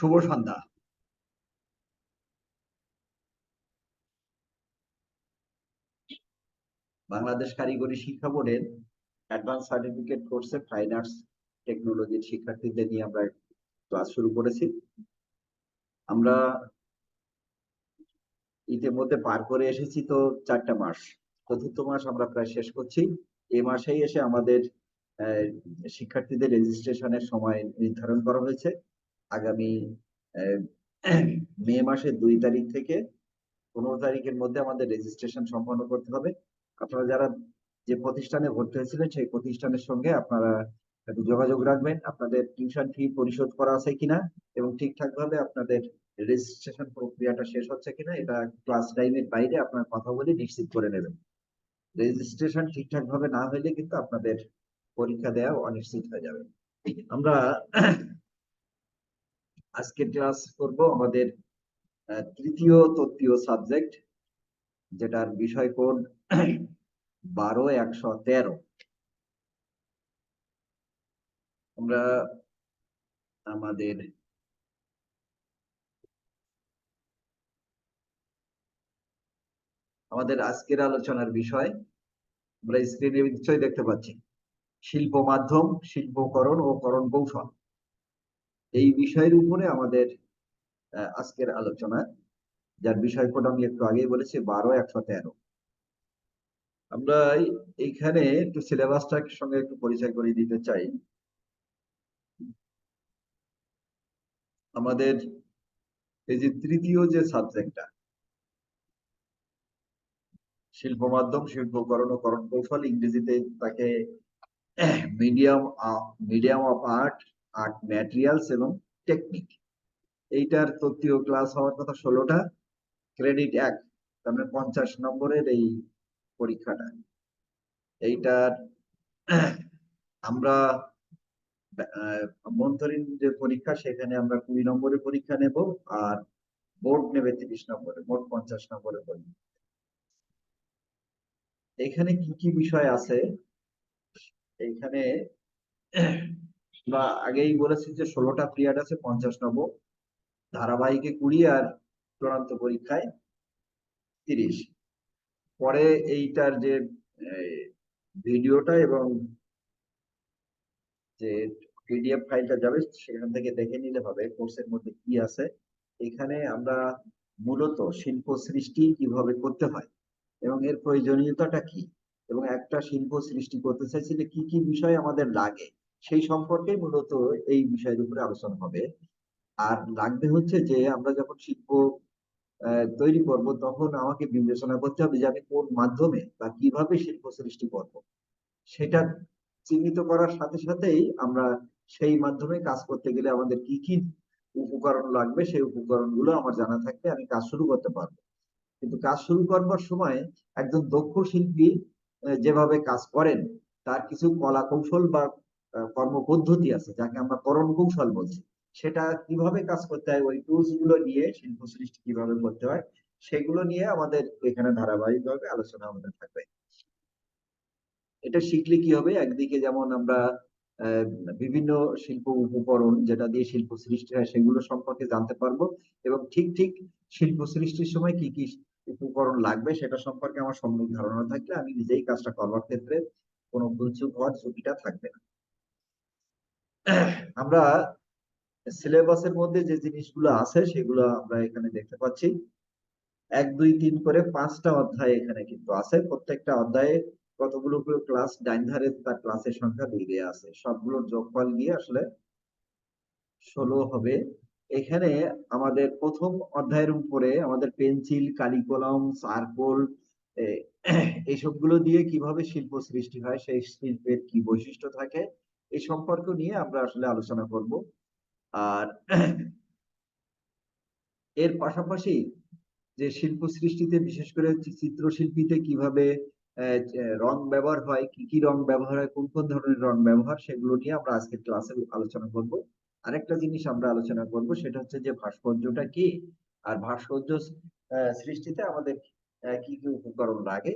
শুভ সন্ধ্যা। বাংলাদেশ কারিগরি শিক্ষা বোর্ডের অ্যাডভান্স সার্টিফিকেট কোর্সে ফাইন আর্টস টেকনোলজির শিক্ষার্থীদের নিয়ে আমরা ক্লাস শুরু করেছি। আমরা ইতিমধ্যে পার করে এসেছি তো চারটা মাস। চতুর্থ মাস আমরা প্রায় শেষ করছি। এই মাসেই এসে আমাদের শিক্ষার্থীদের রেজিস্ট্রেশনের সময় নির্ধারণ করা হয়েছে। আগামী মে মাসের দুই তারিখ থেকে পনেরো তারিখের মধ্যে আমাদের রেজিস্ট্রেশন সম্পন্ন করতে হবে। আপনারা যারা যে প্রতিষ্ঠানে ভর্তি হয়েছিলেন, সেই প্রতিষ্ঠানের সঙ্গে আপনারা যোগাযোগ রাখবেন। আপনাদের টিউশন ফি পরিশোধ করা আছে কিনা এবং ঠিকঠাক ভাবে আপনাদের রেজিস্ট্রেশন প্রক্রিয়াটা শেষ হচ্ছে কিনা, এটা ক্লাস টাইমের বাইরে আপনার কথা বলে নিশ্চিত করে নেবেন। রেজিস্ট্রেশন ঠিকঠাক ভাবে না হলে কিন্তু আপনাদের পরীক্ষা দেওয়া অনিশ্চিত হয়ে যাবে। আমরা আজকের ক্লাস করব আমাদের তৃতীয় তত্ত্বীয় সাবজেক্ট যেটার বিষয় কোড বারো, একশো তেরো। আমরা আমাদের আমাদের আজকের আলোচনার বিষয়, আমরা স্ক্রিনে নিশ্চয়ই দেখতে পাচ্ছি। শিল্প মাধ্যম, শিল্পকরণ ও করণ কৌশল। এই বিষয়ের উপরে আমাদের আজকের আলোচনা, যার বিষয় আমি একটু আগেই বলেছি, বারো, একশো তেরো। আমরা এইখানে একটু সিলেবাসটার সঙ্গে একটু পরিচয় করিয়ে দিতে চাই। আমাদের এই যে তৃতীয় যে সাবজেক্টটা, শিল্প মাধ্যম, শিল্পকরণ ও করণ কৌশল, ইংরেজিতে তাকে, medium medium of art art, materials এবং টেকনিক। এইটার তত্ত্বীয় ক্লাস হওয়ার কথা ষোলোটা, ক্রেডিট এক, তার মানে পঞ্চাশ নম্বরের এই পরীক্ষাটা। এইটার আমরা অভ্যন্তরীণ যে পরীক্ষা, সেখানে আমরা কুড়ি নম্বরের পরীক্ষা নেব আর বোর্ড নেবে তিরিশ নম্বরে, মোট পঞ্চাশ নম্বরের পরীক্ষা। এখানে কি কি বিষয় আছে? এইখানে আমরা আগেই বলেছি যে ষোলোটা পিরিয়ড আছে, পঞ্চাশ নম্বর ধারাবাহিকে কুড়ি আর চূড়ান্ত পরীক্ষায় তিরিশ। পরে এইটার যে ভিডিওটা এবং যে পিডিএফ ফাইলটা যাবে, সেখান থেকে দেখে নিলে হবে কোর্সের মধ্যে কি আছে। এখানে আমরা মূলত শিল্প সৃষ্টি কীভাবে করতে হয় এবং এর প্রয়োজনীয়তাটা কি? এবং একটা শিল্প সৃষ্টি করতে চাইছিলে কি কি বিষয় আমাদের লাগে। সেই সম্পর্কে মূলত এই বিষয়ের উপরে আলোচনা হবে। আর লাগবে হচ্ছে যে, আমরা যখন শিল্প তৈরি করব, তখন আমাকে বিবেচনা করতে হবে যে আমি কোন মাধ্যমে বা কীভাবে শিল্প সৃষ্টি করব। সেটা চিহ্নিত করার সাথে সাথেই আমরা সেই মাধ্যমে কাজ করতে গেলে আমাদের কি কি উপকরণ লাগবে, সেই উপকরণগুলো আমার জানা থাকলে আমি কাজ শুরু করতে পারব। কিন্তু কাজ শুরু করবার সময় একজন দক্ষ শিল্পী যেভাবে কাজ করেন, তার কিছু কলা কৌশল বা আহ, কর্মপদ্ধতি আছে যাকে আমরা করণ কৌশল বলছি। সেটা কীভাবে কাজ করতে হয় ওই টুলসগুলো নিয়ে শিল্প সৃষ্টি কীভাবে করতে হয় সেগুলো নিয়ে আমাদের এখানে ধারাবাহিকভাবে আলোচনা আমাদের থাকবে। এটা শিখলে কি হবে? একদিকে যেমন আমরা বিভিন্ন শিল্প উপকরণ যেটা দিয়ে শিল্প সৃষ্টি হয় সেগুলো সম্পর্কে জানতে পারব এবং ঠিক ঠিক শিল্প সৃষ্টির সময় কি কি উপকরণ লাগবে সেটা সম্পর্কে আমার সম্যক ধারণা থাকলে আমি নিজেই কাজটা করবার ক্ষেত্রে কোনো ভুলচুক হওয়ার ঝুঁকিটা থাকবে না। আমরা সিলেবাসের মধ্যে যে জিনিসগুলো আছে সেগুলো আমরা এখানে দেখতে পাচ্ছি। এক, দুই, তিন করে পাঁচটা অধ্যায় এখানে কিন্তু আছে। প্রত্যেকটা অধ্যায়ে কতগুলো ক্লাস ডাইন ধারে তার ক্লাসের সংখ্যা দুই দেওয়া আছে সবগুলোর যোগফল নিয়ে আসলে ষোলো হবে। এখানে আমাদের প্রথম অধ্যায়ের উপরে আমাদের পেন্সিল কালি কলম চারকোল এইসবগুলো দিয়ে কীভাবে শিল্প সৃষ্টি হয়, সেই শিল্পের কি বৈশিষ্ট্য থাকে এই সম্পর্ক নিয়ে আমরা আসলে আলোচনা করব। আর এর পাশাপাশি যে শিল্প সৃষ্টিতে, বিশেষ করে চিত্রশিল্পীতে কীভাবে রং ব্যবহার হয়, কি কি রং ব্যবহার হয়, কোন কোন ধরনের রং ব্যবহার, সেগুলো নিয়ে আমরা আজকের ক্লাসে আলোচনা করব। আরেকটা জিনিস আমরা আলোচনা করব, সেটা হচ্ছে যে ভাস্কর্যটা কি, আর ভাস্কর্য সৃষ্টিতে আমাদের কি কি উপকরণ লাগে।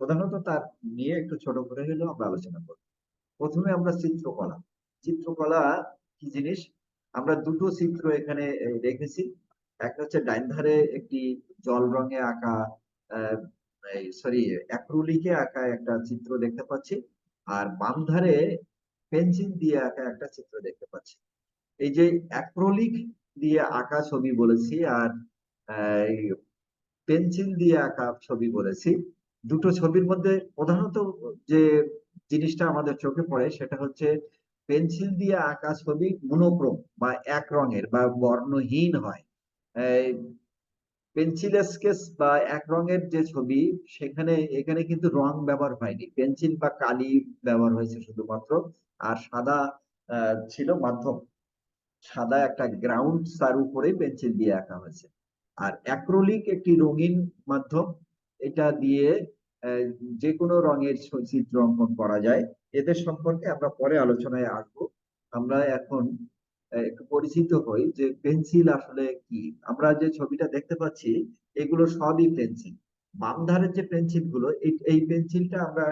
প্রধানত তার নিয়ে একটু ছোট করে হলেও আমরা আলোচনা করব। প্রথমে আমরা চিত্রকলা। চিত্রকলা কি জিনিস? আমরা দুটো চিত্র এখানে রেখেছি একটা হচ্ছে ডাইন ধারে একটি জল রঙে আঁকা সরি, অ্যাক্রোলিকে আঁকা একটা চিত্র দেখতে পাচ্ছি। আর বাম ধারে পেন্সিল দিয়ে আঁকা একটা চিত্র দেখতে পাচ্ছি। এই যে অ্যাক্রোলিক দিয়ে আঁকা ছবি বলেছি আর পেন্সিল দিয়ে আঁকা ছবি বলেছি, দুটো ছবির মধ্যে প্রধানত যে জিনিসটা আমাদের চোখে পড়ে, সেটা হচ্ছে পেন্সিল দিয়ে আঁকা ছবি মনোক্রম বা এক রঙের বা বর্ণহীন হয়। পেন্সিল স্কেচ বা এক রঙের যে ছবি, সেখানে, এখানে কিন্তু রং ব্যবহার হয়নি। পেন্সিল বা কালি ব্যবহার হয়েছে শুধুমাত্র, আর সাদা ছিল মাধ্যম। সাদা একটা গ্রাউন্ড তার উপরে পেন্সিল দিয়ে আঁকা হয়েছে। আর অ্যাক্রোলিক একটি রঙিন মাধ্যম, এটা দিয়ে যে কোনো রঙের চিত্র অঙ্কন করা যায়। এদের সম্পর্কে আমরা পরে আলোচনায় আসব। আমরা এখন একটু পরিচিত হই যে পেন্সিল আসলে কি? আমরা যে ছবিটা দেখতে পাচ্ছি, এগুলো সবই পেন্সিল। বাম ধারের যে পেন্সিলগুলো এই পেন্সিলটা আমরা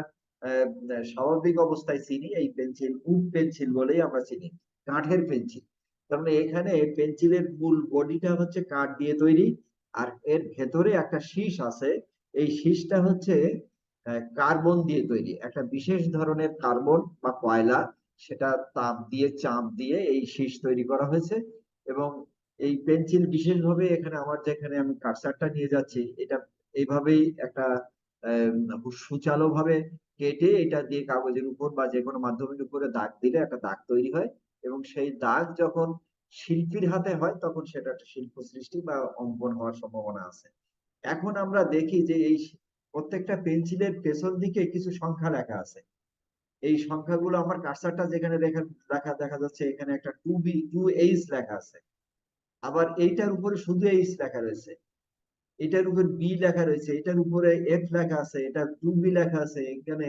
স্বাভাবিক অবস্থায় চিনি। এই পেন্সিল উপ পেন্সিল বলেই আমরা চিনি, কাঠের পেন্সিল। তার মানে এখানে পেন্সিলের মূল বডিটা হচ্ছে কাঠ দিয়ে তৈরি, আর এর ভেতরে একটা শীষ আছে এই শীষটা হচ্ছে কার্বন দিয়ে তৈরি। একটা বিশেষ ধরনের কার্বন বা কয়লা, সেটা তাপ দিয়ে, চাপ দিয়ে এই শীষ তৈরি করা হয়েছে। এবং এই পেন্সিল বিশেষভাবে এখানে আমার যেখানে আমি কার্সারটা নিয়ে যাচ্ছি, এটা এইভাবেই একটা সুচালো ভাবে কেটে এটা দিয়ে কাগজের উপর বা যে কোনো মাধ্যমের উপরে দাগ দিলে একটা দাগ তৈরি হয়। এবং সেই দাগ যখন শিল্পীর হাতে হয়, তখন সেটা একটা শিল্প সৃষ্টি বা অঙ্কন হওয়ার সম্ভাবনা আছে। এখন আমরা দেখি যে এই প্রত্যেকটা পেন্সিলের পেছন দিকে কিছু সংখ্যা লেখা আছে। এই সংখ্যাগুলো আমার কার্সারটা যেখানে রাখা দেখা যাচ্ছে, এখানে একটা টু বি টু এইচ লেখা আছে। আবার এইটার উপরে শুধু এইচ লেখা রয়েছে। এটার উপর বি লেখা রয়েছে, এটার উপরে এফ লেখা আছে এটা টু বি লেখা আছে, এখানে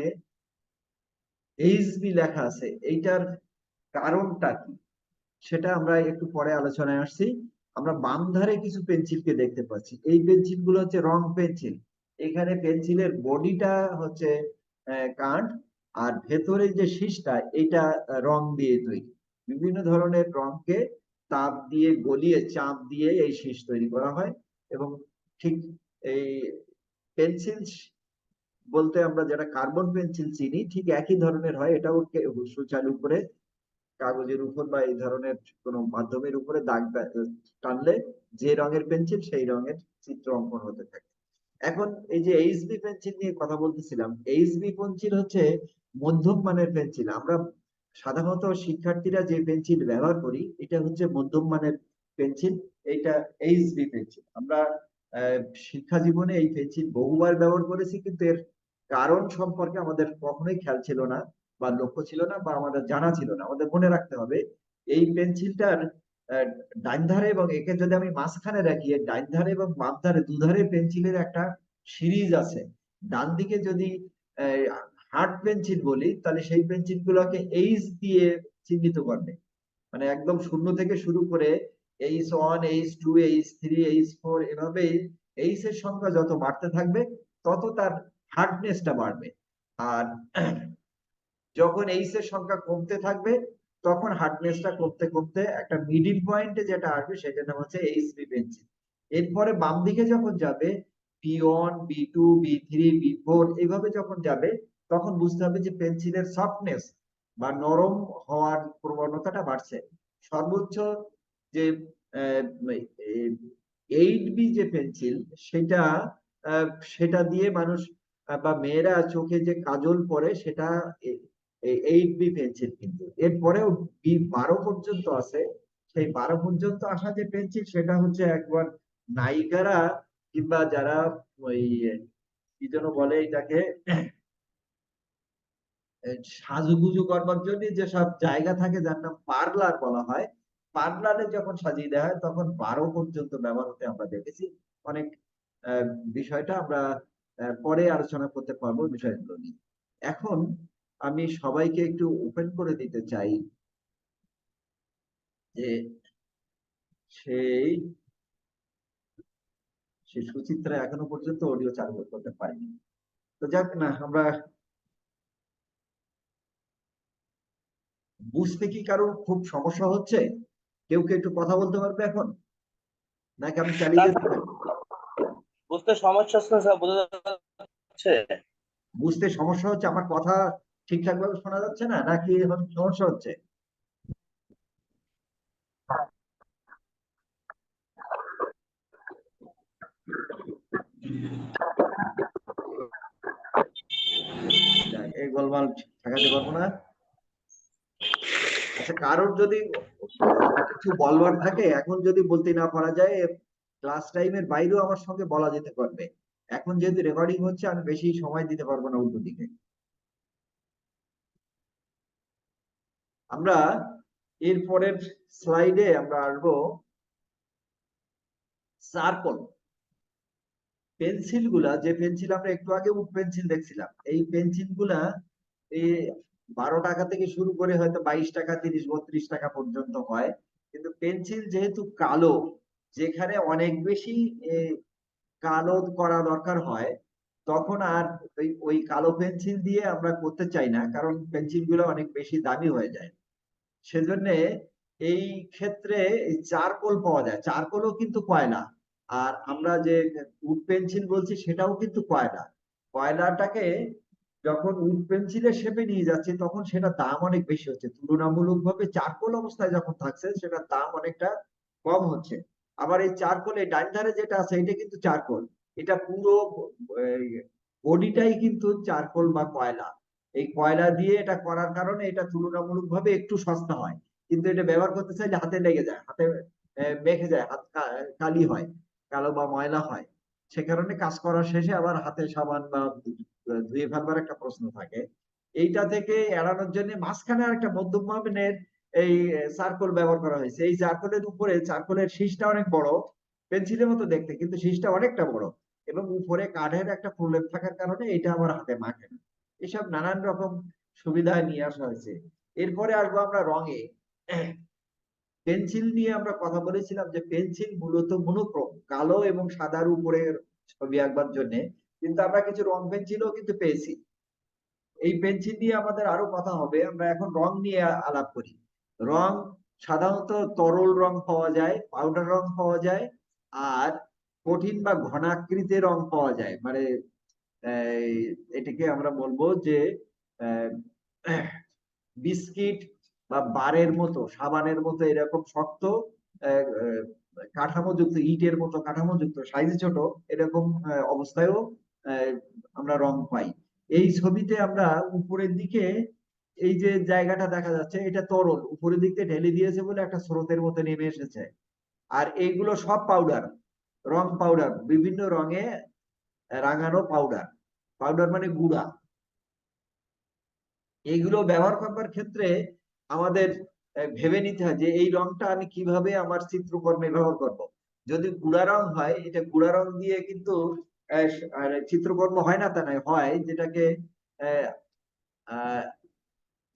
এইচ বি লেখা আছে। এইটার কারণটা কি? সেটা আমরা একটু পরে আলোচনায় আসছি। আমরা বাম ধারে কিছু পেন্সিলকে দেখতে পাচ্ছি। এই পেন্সিলগুলো হচ্ছে রং পেন্সিল এখানে পেন্সিলের বডিটা হচ্ছে কাঠ আর ভেতরে যে শীষটা, এটা রং দিয়ে তৈরি। বিভিন্ন ধরনের রংকে তাপ দিয়ে গলিয়ে চাপ দিয়ে এই শীষ তৈরি করা হয় এবং ঠিক এই পেন্সিল বলতে আমরা যেটা কার্বন পেন্সিল চিনি, ঠিক একই ধরনের হয়। এটাও সুচালু করে কাগজের উপর বা এই ধরনের কোনো মাধ্যমের উপরে দাগ টানলে যে রঙের পেন্সিল সেই রঙের চিত্র অঙ্কন হতে থাকে। এখন এই যে এইচবি পেন্সিল নিয়ে কথা বলতেছিলাম, এইচবি পেন্সিল হচ্ছে মধ্যম মানের পেন্সিল। আমরা সাধারণত শিক্ষার্থীরা যে পেন্সিল ব্যবহার করি, এটা হচ্ছে মধ্যম মানের পেন্সিল এটা এইচবি পেন্সিল। আমরা শিক্ষা জীবনে এই পেন্সিল বহুবার ব্যবহার করেছি, কিন্তু এর কারণ সম্পর্কে আমাদের কখনোই খেয়াল ছিল না। বা লক্ষ্য ছিল না বা আমাদের জানা ছিল না। আমাদের মনে রাখতে হবে, এই পেন্সিলটার ডাইন ধারে এবং একে যদি আমি মাঝখানে রাখি ডাইন ধারে এবং বাম ধারে দুধারে পেন্সিলের একটা সিরিজ আছে। ডান দিকে যদি হার্ড পেন্সিল বলি, তাহলে সেই পেন্সিল গুলোকে এইচ দিয়ে চিহ্নিত করবে। মানে একদম শূন্য থেকে শুরু করে H one, H two, H three, H four এভাবে এইচ এর সংখ্যা যত বাড়তে থাকবে, তত তার হার্ডনেসটা বাড়বে। আর যখন এইচ এর সংখ্যা কমতে থাকবে, তখন হার্ডনেসটা কমতে কমতে একটা মিডিল পয়েন্টে যেটা আসবে সেটার নাম হচ্ছে এইচবি পেন্সিল এরপরে বাম দিকে যখন যাবে B one B two B three B four এইভাবে যখন যাবে, তখন বুঝতে হবে যে পেন্সিলের সফটনেস বা নরম হওয়ার প্রবণতাটা বাড়ছে। সর্বোচ্চ যে এইট বি যে পেন্সিল সেটা সেটা দিয়ে মানুষ, বা মেয়েরা চোখে যে কাজল পরে সেটা এইট বি পেন্সিল কিন্তু। এরপরেও বি বারো পর্যন্ত আছে। সেই বারো পর্যন্ত আসা যে পেন্সিল সেটা হচ্ছে একবার নায়িকারা কিংবা যারা ওই, কি যেন বলে এটাকে, সাজুগুজু করবার জন্য যেসব জায়গা থাকে, যার নাম পার্লার বলা হয়, পার্লারে যখন সাজিয়ে দেওয়া হয়, তখন বারো পর্যন্ত ব্যবহার হতে আমরা দেখেছি। অনেক বিষয়টা আমরা পরে আলোচনা করতে পারব বিষয়গুলো নিয়ে। এখন আমি সবাইকে একটু ওপেন করে দিতে চাই যে সেই সে সুচিত্রা এখনও পর্যন্ত অডিও চালু করতে পারিনি। তো যাক না আমরা বুঝতে কি কারও খুব সমস্যা হচ্ছে? কেউ কি একটু কথা বলতে পারবে এখন? নাকি আমি চালিয়ে যেতে বুঝতে সমস্যা হচ্ছে বুঝতে সমস্যা হচ্ছে আমার কথা ঠিকঠাক ভাবে শোনা যাচ্ছে না, নাকি এখন সমস্যা হচ্ছে? এই গোলমাল ঠেকাতে পারব না। আচ্ছা কারোর যদি কিছু বলবার থাকে, এখন যদি বলতে না পারা যায় ক্লাস টাইমের বাইরেও আমার সঙ্গে বলা যেতে পারবে। এখন যেহেতু রেকর্ডিং হচ্ছে, আমি বেশি সময় দিতে পারব না উল্টো দিকে। আমরা এরপরের স্লাইডে আমরা আসব সার্কল পেন্সিলগুলা যে পেন্সিল আমরা একটু আগে উড পেন্সিল দেখছিলাম, এই পেন্সিলগুলা এই বারো টাকা থেকে শুরু করে হয়তো বাইশ টাকা, তিরিশ, বত্রিশ টাকা পর্যন্ত হয়। কিন্তু পেন্সিল যেহেতু কালো, যেখানে অনেক বেশি কালো করা দরকার হয় তখন আর ওই ওই কালো পেন্সিল দিয়ে আমরা করতে চাই না, কারণ পেন্সিলগুলো অনেক বেশি দামি হয়ে যায়। সেজন্য এই ক্ষেত্রে চারকোল পাওয়া যায়। চারকোলও কিন্তু কয়লা। আর আমরা যে উড পেন্সিল বলছি, সেটাও কিন্তু কয়লা। কয়লাটাকে যখন উড পেন্সিলের শেপে নিয়ে যাচ্ছে, তখন সেটা দাম অনেক বেশি হচ্ছে। তুলনামূলকভাবে চারকোল অবস্থায় যখন থাকছে, সেটার দাম অনেকটা কম হচ্ছে। আবার এই চারকোলে ডান ধারে যেটা আছে, এটা কিন্তু চারকোল। এটা পুরো বডিটাই কিন্তু চারকোল বা কয়লা। এই কয়লা দিয়ে এটা করার কারণে এটা তুলনামূলকভাবে একটু সস্তা হয়। কিন্তু এটা ব্যবহার করতে চাইলে হাতে লেগে যায়, হাতে মেখে যায়, হাত কালি হয়, কালো বা ময়লা হয়। সে কারণে কাজ করার শেষে আবার হাতে সাবান বা ধুয়ে ফেলবার একটা প্রশ্ন থাকে। এইটা থেকে এড়ানোর জন্য মাঝখানে একটা মধ্যম মানের এই সার্কল ব্যবহার করা হয়েছে। এই চারকোলের উপরে, চারকোলের শীষটা অনেক বড়, পেন্সিলের মতো দেখতে, কিন্তু শীষটা অনেকটা বড়। এবং উপরে কাঠের একটা প্রলেপ থাকার কারণে এটা আমার হাতে মাখে না। এসব নানান রকম সুবিধা নিয়ে আসা হয়েছে। এরপরে আসব আমরা রঙে। পেন্সিল নিয়ে আমরা কথা বলেছিলাম যে পেন্সিল মূলত মনোক্রম, কালো এবং সাদার উপরে ছবি আঁকবার জন্য। কিন্তু আমরা কিছু রং পেন্সিলও কিন্তু পেয়েছি। এই পেন্সিল নিয়ে আমাদের আরও কথা হবে। আমরা এখন রং নিয়ে আলাপ করি। রং সাধারণত তরল রং পাওয়া যায়, পাউডার রং পাওয়া যায়, আর কঠিন বা ঘনাকৃতির রং পাওয়া যায়। মানে এটাকে আমরা বলব যে বিস্কিট বা বারের মতো, সাবানের মতো এরকম শক্ত কাঠামোযুক্ত, ইটের মতো কাঠামোযুক্ত, সাইজ ছোট, এরকম অবস্থায়ও আমরা রং পাই। এই ছবিতে আমরা উপরের দিকে, এই যে জায়গাটা দেখা যাচ্ছে, এটা তরল, উপরের দিক ঢেলে দিয়েছে বলে একটা স্রোতের মতো নেমে এসেছে। আর এইগুলো সব পাউডার রং পাউডার বিভিন্ন রঙে রাঙানো পাউডার পাউডার মানে গুঁড়া। এইগুলো ব্যবহার করবার ক্ষেত্রে আমাদের ভেবে নিতে হয় যে এই রংটা আমি কীভাবে আমার চিত্রকর্মে ব্যবহার করব। যদি গুড়া রং হয়, এটা গুঁড়া রং দিয়ে কিন্তু চিত্রকর্ম হয় না তা নয়, হয় যেটাকে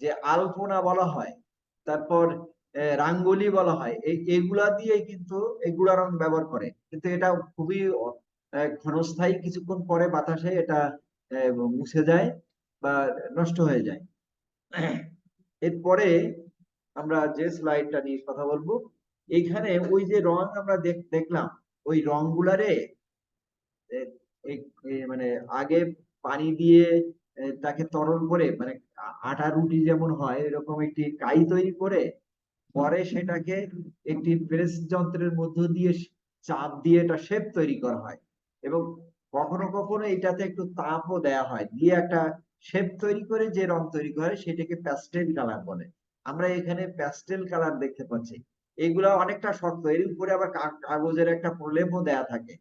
যে আলপনা বলা হয়, তারপর রাঙ্গোলি বলা হয় এগুলা দিয়ে কিন্তু এই গুঁড়া রং ব্যবহার করে। কিন্তু এটা খুবই ক্ষণস্থায়ী কিছুক্ষণ পরে বাতাসে এটা মুছে যায় বা নষ্ট হয়ে যায়। এরপরে আমরা যে স্লাইডটা নিয়ে কথা বলব এখানে ওই যে রং আমরা দেখ- দেখলাম, ওই এ- এ মানে আগে পানি দিয়ে তাকে তরল করে মানে আটা রুটি যেমন হয়, এরকম একটি কাই তৈরি করে, পরে সেটাকে একটি প্রেস যন্ত্রের মধ্য দিয়ে চাপ দিয়ে এটা শেপ তৈরি করা হয় এবং কখনো কখনো এটাতে একটু তাপও দেয়া হয়। দিয়ে একটা শেপ তৈরি করে যে রং তৈরি করে সেটাকে প্যাস্টেল কালার বলে। আমরা এখানে প্যাস্টেল কালার দেখতে পাচ্ছি। এগুলা অনেকটা শক্ত, এর উপরে আবার কাগজের একটা প্রলেপও দেয়া থাকে।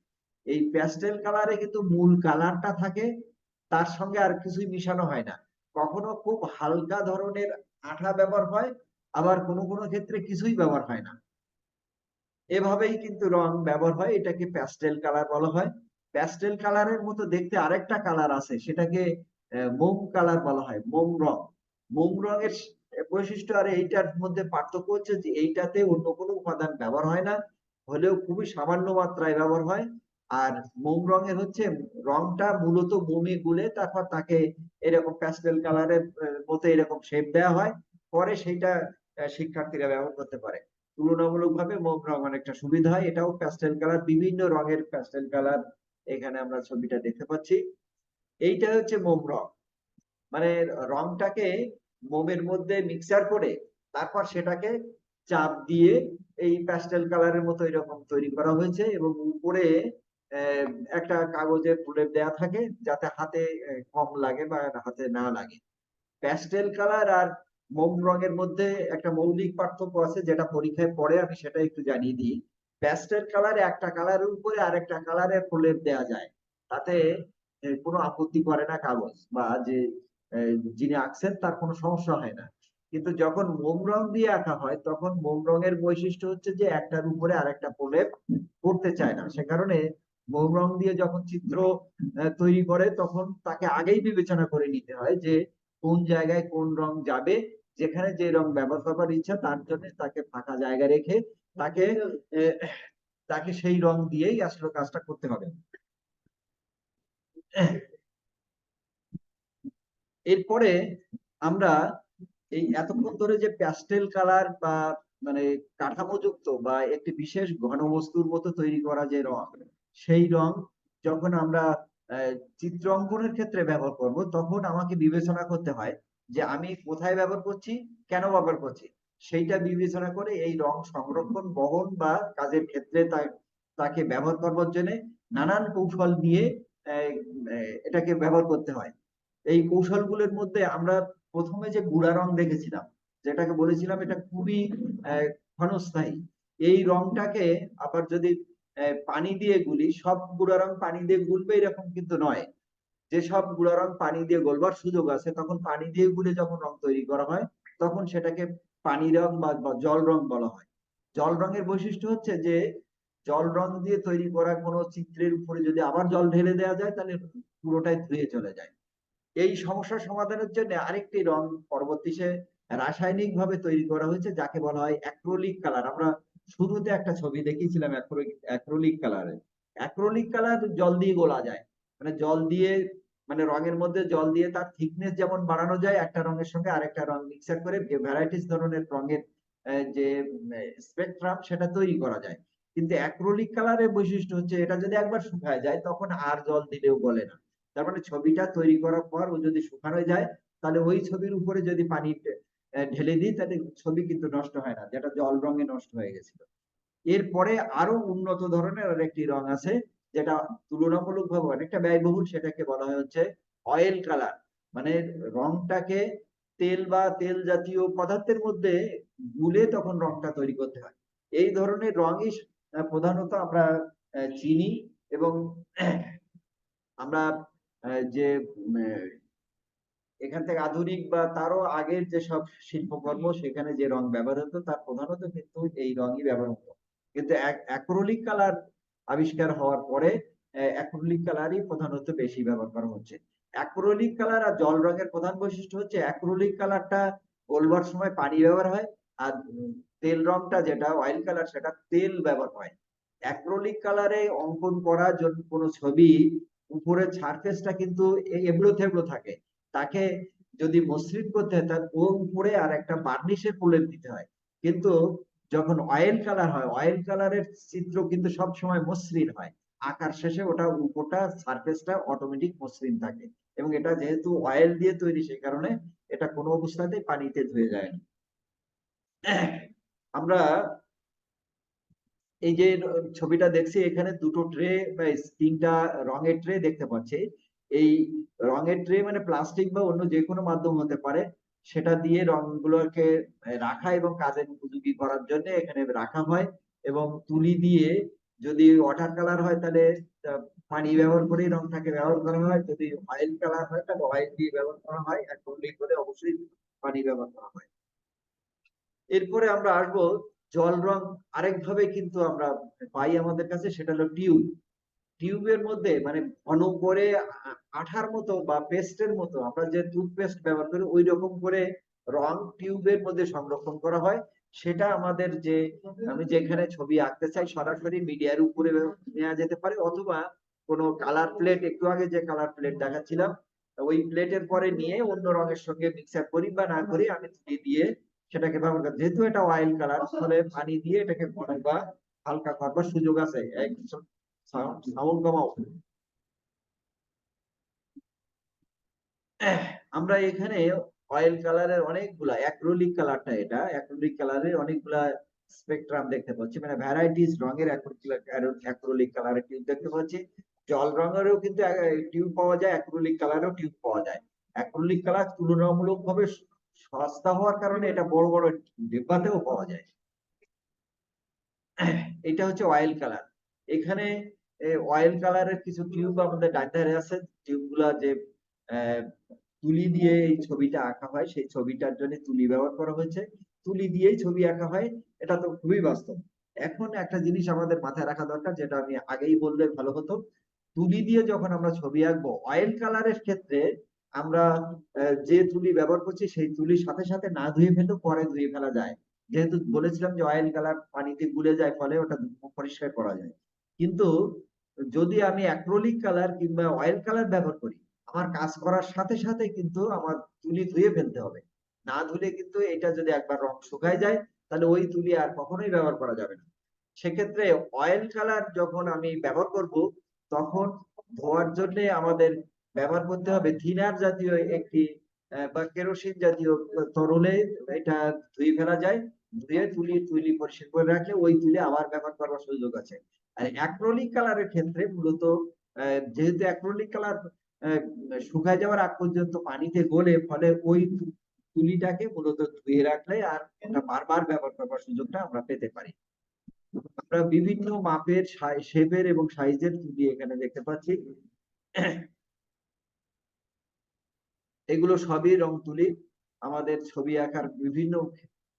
এই প্যাস্টেল কালারে কিন্তু মূল কালারটা থাকে, তার সঙ্গে আর কিছুই মিশানো হয় না। কখনো খুব হালকা ধরনের আঠা ব্যবহার হয়, আবার কোনো কোনো ক্ষেত্রে কিছুই ব্যবহার হয় না। এভাবেই কিন্তু রং ব্যবহার হয়, এটাকে প্যাস্টেল কালার বলা হয়। প্যাস্টেল কালারের মতো দেখতে আরেকটা কালার আছে, সেটাকে মোম কালার বলা হয়, মোম রং। মোম রঙের বৈশিষ্ট্য আর এইটার মধ্যে পার্থক্য হচ্ছে যে এইটাতে অন্য কোনো উপাদান ব্যবহার হয় না, হলেও খুবই সামান্য মাত্রায় ব্যবহার হয়। আর মোম রঙের হচ্ছে, রংটা মূলত মোমে গুলে তারপর তাকে এরকম প্যাস্টেল কালারের মতো এরকম শেপ দেওয়া হয়, পরে সেইটা শিক্ষার্থীরা ব্যবহার করতে পারে। তুলনামূলকভাবে মোম রং অনেকটা সুবিধা হয়। এটাও প্যাস্টেল কালার বিভিন্ন রঙের প্যাস্টেল কালার এখানে আমরা ছবিটা দেখতে পাচ্ছি। এইটা হচ্ছে মোম রং। মানে রংটাকে মোমের মধ্যে মিক্সার করে তারপর সেটাকে চাপ দিয়ে এই প্যাস্টেল কালারের মতো এরকম তৈরি করা হয়েছে এবং উপরে একটা কাগজের প্রলেপ দেয়া থাকে যাতে হাতে কম লাগে বা হাতে না লাগে। প্যাস্টেল কালার আর মোম রঙের মধ্যে একটা মৌলিক পার্থক্য আছে, যেটা পরীক্ষায় পড়ে, আমি সেটা একটু জানিয়ে দিই। প্যাস্টেল কালারে একটা কালারের উপরে আরেকটা কালারের প্রলেপ দেওয়া যায়। তাতে কোনো আপত্তি করে না কাগজ, বা যে যিনি আঁকছেন তার কোনো সমস্যা হয় না। কিন্তু যখন মোম রং দিয়ে আঁকা হয়, তখন মোম রঙের বৈশিষ্ট্য হচ্ছে যে একটার উপরে আরেকটা প্রলেপ করতে চায় না। সে কারণে মোম রং দিয়ে যখন চিত্র তৈরি করে, তখন তাকে আগেই বিবেচনা করে নিতে হয় যে কোন জায়গায় কোন রং যাবে যেখানে যে রং ব্যবহার করবার ইচ্ছা, তার জন্য তাকে ফাঁকা জায়গা রেখে তাকে তাকে সেই রং দিয়েই আসলে কাজটা করতে হবে। এরপরে আমরা এই এতক্ষণ ধরে যে প্যাস্টেল কালার বা মানে কাঠামোযুক্ত বা একটি বিশেষ ঘনবস্তুর মতো তৈরি করা যে রং, সেই রং যখন আমরা চিত্র অঙ্কনের ক্ষেত্রে ব্যবহার করব, তখন আমাকে বিবেচনা করতে হয় যে আমি কোথায় ব্যবহার করছি, কেন ব্যবহার করছি। সেইটা বিবেচনা করে এই রং সংরক্ষণ, বহন বা কাজের ক্ষেত্রে তাকে ব্যবহার করবার জন্য নানান কৌশল নিয়ে এটাকে ব্যবহার করতে হয়। এই কৌশলগুলোর মধ্যে আমরা প্রথমে যে গুড়া রং দেখেছিলাম, যেটাকে বলেছিলাম এটা খুবই ক্ষণস্থায়ী। এই রংটাকে আবার যদি পানি দিয়ে গুলি, সব গুঁড়া রং পানি দিয়ে গুলবে এরকম কিন্তু নয়। যেসব গুঁড়া রং পানি দিয়ে গলবার সুযোগ আছে, তখন পানি দিয়ে গুলে যখন রং তৈরি করা হয়, তখন সেটাকে পানি রং বা জল রং বলা হয়। জল রঙের বৈশিষ্ট্য হচ্ছে যে, জল রং দিয়ে তৈরি করা কোনো চিত্রের উপরে যদি আবার জল ঢেলে দেওয়া যায়, তাহলে পুরোটাই ধুয়ে চলে যায়। এই সমস্যা সমাধানের জন্য আরেকটি রং পরবর্তীতে রাসায়নিক ভাবে তৈরি করা হয়েছে, যাকে বলা হয় অ্যাক্রোলিক কালার আমরা শুরুতে একটা ছবি দেখিয়েছিলাম অ্যাক্রোলিক কালারে অ্যাক্রোলিক কালার জল দিয়ে গোলা যায়। মানে জল দিয়ে মানে রঙের মধ্যে জল দিয়ে তার থিকনেস যেমন বাড়ানো যায়, একটা রঙের সঙ্গে আরেকটা রং মিক্সার করে ভ্যারাইটিস ধরনের রঙের যে স্পেকট্রাম সেটা তৈরি করা যায়। কিন্তু অ্যাক্রোলিক কালারের বৈশিষ্ট্য হচ্ছে এটা যদি একবার শুকায় যায়, তখন আর জল দিলেও গলে না। তার মানে ছবিটা তৈরি করার পর ও যদি শুকানো যায়, তাহলে ওই ছবির উপরে যদি পানি ঢেলে দিই তাহলে ছবি কিন্তু নষ্ট হয় না, যেটা জল রঙে নষ্ট হয়ে গেছিল। এরপরে আরও উন্নত ধরনের আরেকটি রং আছে, যেটা তুলনামূলকভাবে অনেকটা ব্যয়বহুল, সেটাকে বলা হয় হচ্ছে অয়েল কালার মানে রংটাকে তেল বা তেল জাতীয় পদার্থের মধ্যে গুলে তখন রংটা তৈরি করতে হয়। এই ধরনের রঙই প্রধানত আমরা চিনি এবং আমরা যে এখান থেকে আধুনিক বা তারও আগের যে সব শিল্পকর্ম সেখানে যে রং ব্যবহার হতো, তার প্রধানত কিন্তু এই রঙই ব্যবহার হতো। কিন্তু অ্যাক্রোলিক কালার আবিষ্কার হওয়ার পরে অ্যাক্রোলিক কালারই প্রধানত বেশি ব্যবহার করা হচ্ছে। অ্যাক্রোলিক কালার আর জল রঙের প্রধান বৈশিষ্ট্য হচ্ছে অ্যাক্রোলিক কালারটা গলবার সময় পানি ব্যবহার হয় আর তেল রংটা যেটা অয়েল কালার সেটা তেল ব্যবহার হয়। অ্যাক্রোলিক কালারে অঙ্কন করার জন্য কোনো ছবি উপরের সারফেসটা কিন্তু এবড়ো থেবড়ো থাকে। তাকে যদি মসৃণ করতে হয়, তার ওর উপরে আর একটা বার্নিশের প্রলেপ দিতে হয়। কিন্তু যখন অয়েল কালার হয় অয়েল কালারের চিত্র কিন্তু সব সময় মসৃণ হয়। আকার শেষে ওটা উপরটা সারফেসটা অটোমেটিক মসৃণ থাকে। এবং এটা যেহেতু অয়েল দিয়ে তৈরি, সেই কারণে এটা কোনো অবস্থাতেই পানিতে ধুয়ে যায় না আমরা এই যে ছবিটা দেখছি, এখানে দুটো ট্রে বা তিনটা রঙের ট্রে দেখতে পাচ্ছি। এই রঙের ট্রে মানে প্লাস্টিক বা অন্য যে কোনো মাধ্যম হতে পারে, সেটা দিয়ে রংগুলোকে রাখা এবং কাজের উপযোগী করার জন্য এখানে রাখা হয় এবং তুলি দিয়ে যদি ওয়াটার কালার হয় তাহলে পানি ব্যবহার করেই রংটাকে ব্যবহার করা হয়। যদি অয়েল কালার হয় তাহলে অয়েল দিয়ে ব্যবহার করা হয়। অ্যাক্রিলিক করে অবশ্যই পানি ব্যবহার করা হয়। এরপরে আমরা আসব জল রং। আরেকভাবে কিন্তু আমরা পাই আমাদের কাছে, সেটা হলো টিউব টিউবের মধ্যে মানে ঘন করে আঠার মতো বা পেস্টের মতো আমরা যে টুথপেস্ট ব্যবহার করি ওই রকম করে রং টিউবের মধ্যে সংরক্ষণ করা হয়। সেটা আমাদের যে, আমি যেখানে ছবি আঁকতে চাই সরাসরি মিডিয়ার উপরে নেওয়া যেতে পারে অথবা কোনো কালার প্লেট একটু আগে যে কালার প্লেট দেখাচ্ছিলাম, ওই প্লেটের পরে নিয়ে অন্য রঙের সঙ্গে মিক্সার করি বা না করি আমি তুলি দিয়ে সেটাকে ব্যবহার করে। যেহেতু এটা অয়েল কালার ফলে পানি দিয়ে এটাকে বা হালকা করবার সুযোগ আছে। আমরা এখানে অয়েল কালারের অনেকগুলা অ্যাক্রোলিক কালারটা এটা অ্যাক্রোলিক কালারের অনেকগুলা স্পেকট্রাম দেখতে পাচ্ছি। মানে ভ্যারাইটিস রঙের অ্যাক্রোলিক কালারের টিউব দেখতে পাচ্ছি। জল রঙেরও কিন্তু টিউব পাওয়া যায় অ্যাক্রোলিক কালারও টিউব পাওয়া যায়। অ্যাক্রোলিক কালার তুলনামূলকভাবে সস্তা হওয়ার কারণে এটা বড় বড় ডিব্বাতেও পাওয়া যায়। এটা হচ্ছে অয়েল কালার এখানে অয়েল কালারের কিছু টিউব আমাদের ডাক্তারে আছে টিউবগুলা যে তুলি দিয়ে এই ছবিটা আঁকা হয়, সেই ছবিটার জন্য তুলি ব্যবহার করা হয়েছে। তুলি দিয়েই ছবি আঁকা হয়, এটা তো খুবই বাস্তব। এখন একটা জিনিস আমাদের মাথায় রাখা দরকার, যেটা আমি আগেই বললে ভালো হতো। তুলি দিয়ে যখন আমরা ছবি আঁকবো অয়েল কালারের ক্ষেত্রে আমরা যে তুলি ব্যবহার করছি, সেই তুলির সাথে সাথে না ধুয়ে ফেললেও পরে ধুয়ে ফেলা যায়। যেহেতু বলেছিলাম যে অয়েল কালার পানিতে গুলে যায়, ফলে ওটা পরিষ্কার করা যায়। কিন্তু যদি আমি অ্যাক্রোলিক কালার কিংবা অয়েল কালার ব্যবহার করি, আমার কাজ করার সাথে সাথে কিন্তু আমার তুলি ধুয়ে ফেলতে হবে। না ধুলে কিন্তু এটা যদি একবার রং শুকায় যায়, তাহলে ওই তুলি আর কখনোই ব্যবহার করা যাবে না। সেক্ষেত্রে অয়েল কালার যখন আমি ব্যবহার করব, তখন ধোয়ার জন্য আমাদের ব্যবহার করতে হবে থিনার জাতীয় একটি বা কেরোসিন জাতীয় তরলে এটা ধুয়ে ফেলা যায়। ধুয়ে তুলি তুলি পরিষ্কার করে রাখলে ওই তুলে আবার ব্যবহার করার সুযোগ আছে। আর অ্যাক্রোলিক কালারের ক্ষেত্রে মূলত যেহেতু অ্যাক্রোলিক কালার শুকায় যাওয়ার আগ পর্যন্ত পানিতে গলে ফলে ওই তুলিটাকে মূলত ধুয়ে রাখলে আর এটা বারবার ব্যবহার করবার সুযোগটা আমরা পেতে পারি। আমরা বিভিন্ন মাপের শেপের এবং সাইজের তুলি এখানে দেখতে পাচ্ছি। এগুলো সবই রং তুলি। আমাদের ছবি আঁকার বিভিন্ন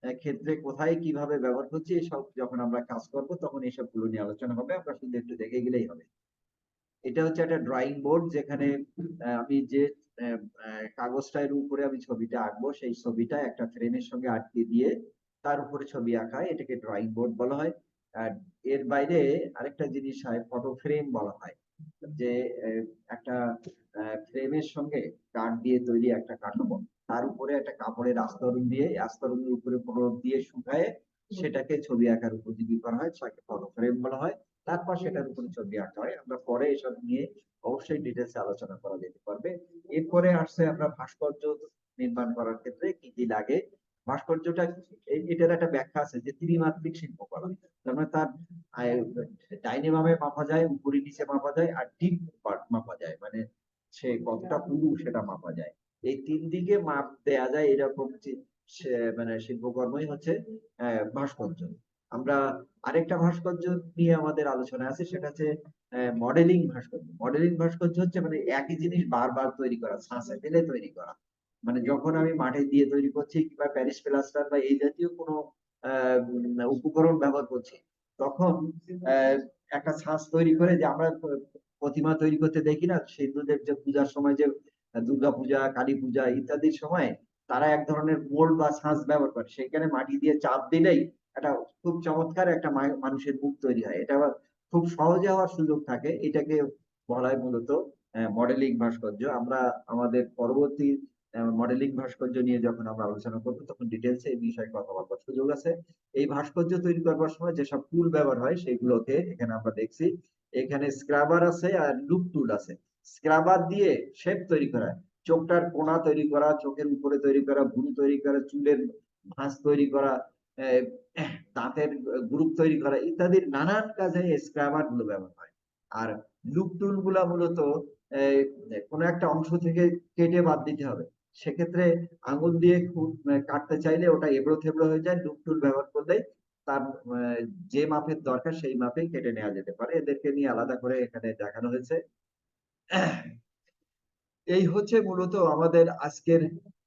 ক্ষেত্রে কোথায় কীভাবে ব্যবহার করছি এসব যখন আমরা কাজ করব, তখন এসবগুলো নিয়ে আলোচনা হবে, আমরা শুধু একটু দেখে গেলেই হবে। এটা হচ্ছে একটা ড্রয়িং বোর্ড যেখানে আমি যে কাগজটার উপরে আমি ছবিটা আঁকবো, সেই ছবিটা একটা ফ্রেমের সঙ্গে আটকে দিয়ে তার উপরে ছবি আঁকা, এটাকে ড্রয়িং বোর্ড বলা হয়। আর এর বাইরে আরেকটা জিনিস হয় ফটো ফ্রেম বলা হয়। যে একটা ফ্রেমের সঙ্গে কাঠ দিয়ে তৈরি একটা কাঠামো। তার উপরে একটা কাপড়ের আস্তরণ দিয়ে আস্তরণের উপরে প্রলেপ দিয়ে শুকায় সেটাকে ছবি আঁকার উপযোগী করা হয় সেটাকে ফটো ফ্রেম বলা হয়। তারপর সেটার উপরে ছবি আঁকা হয়। আমরা পরে এসব নিয়ে অবশ্যই ডিটেলসে আলোচনা করা যেতে পারবে। এরপরে আসছে আমরা ভাস্কর্য নির্মাণ করার ক্ষেত্রে কি কি লাগে। ভাস্কর্যটা এটার একটা ব্যাখ্যা আছে যে ত্রিমাত্রিক শিল্পকলা। তার মানে তার ডাইনে বামে মাপা যায় উপরে নিচে মাপা যায় আর ডিপ পার্ট মাপা যায়। মানে সে কতটা পুরু সেটা মাপা যায়। এই তিন দিকে মাপ দেয়া যায় এরকম মানে শিল্পকর্মই হচ্ছে ভাস্কর্য। আমরা আরেকটা ভাস্কর্য নিয়ে আমাদের আলোচনা আছে, সেটা হচ্ছে মডেলিং ভাস্কর্য। মডেলিং ভাস্কর্য হচ্ছে মানে একই জিনিস বারবার তৈরি করা ছাঁচে ফেলে তৈরি করা। মানে যখন আমি মাঠে দিয়ে তৈরি করছি কিংবা প্যারিস প্লাস্টার বা এই জাতীয় কোনো উপকরণ ব্যবহার করছি, তখন একটা ছাঁচ তৈরি করে যে আমরা প্রতিমা তৈরি করতে দেখি না হিন্দুদের যে পূজার সময় যে দুর্গা পূজা কালী পূজা ইত্যাদির সময় তারা এক ধরনের মোল্ড বা ছাঁচ ব্যবহার করে। সেখানে মাটি দিয়ে চাপ দিলেই একটা খুব চমৎকার একটা মানুষের মুখ তৈরি হয়। এটা খুব সহজে হওয়ার সুযোগ থাকে। এটাকে বলা হয় মূলত মডেলিং ভাস্কর্য। আমরা আমাদের পরবর্তী মডেলিং ভাস্কর্য নিয়ে যখন আমরা আলোচনা করব, তখন ডিটেলসে এই বিষয়ে কথা বলবার সুযোগ আছে। এই ভাস্কর্য তৈরি করবার সময় যেসব টুল ব্যবহার হয়, সেগুলোকে এখানে আমরা দেখছি। এখানে স্ক্রাবার আছে আর লুপ টুল আছে। স্ক্রাবার দিয়ে শেপ তৈরি করা। চোখটার কোণা তৈরি করা, চোখের উপরে তৈরি করা, ভুরু তৈরি করা, চুলের ভাঁজ তৈরি করা দাঁতের গ্রুপ তৈরি করা ইত্যাদির নানান কাজে স্ক্রাবারগুলো ব্যবহার হয়। আর লুপ টুলগুলা মূলত কোনো একটা অংশ থেকে কেটে বাদ দিতে হবে। সেক্ষেত্রে আঙুল দিয়ে খুব কাটতে চাইলে ওটা এবড়ো থেবড়ো হয়ে যায়। লুপ টুল ব্যবহার করলে তার যে মাপের দরকার সেই মাপে কেটে নেওয়া যেতে পারে। এদেরকে নিয়ে আলাদা করে এখানে দেখানো হয়েছে। এই হচ্ছে মূলত আমাদের আজকের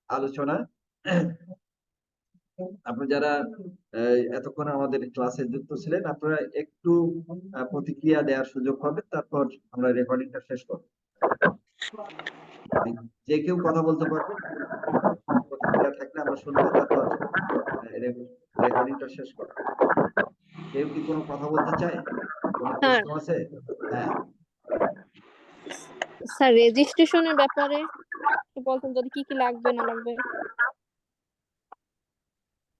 আলোচনা। আপনারা যারা এতক্ষণ আমাদের ক্লাসে যুক্ত ছিলেন, আপনারা একটু প্রতিক্রিয়া দেওয়ার সুযোগ পাবেন, তারপর আমরা রেকর্ডিংটা শেষ করব। যে কেউ কথা বলতে পারবেন প্রতিক্রিয়া থাকলে আমরা শুনব, তারপর রেকর্ডিংটা শেষ করব। কেউ কি কোনো কথা বলতে চায়? কোনো। প্রশ্ন আছে? হ্যাঁ। স্যার রেজিস্ট্রেশনের ব্যাপারে একটু বলতেন যদি কি কি লাগবে না লাগবে।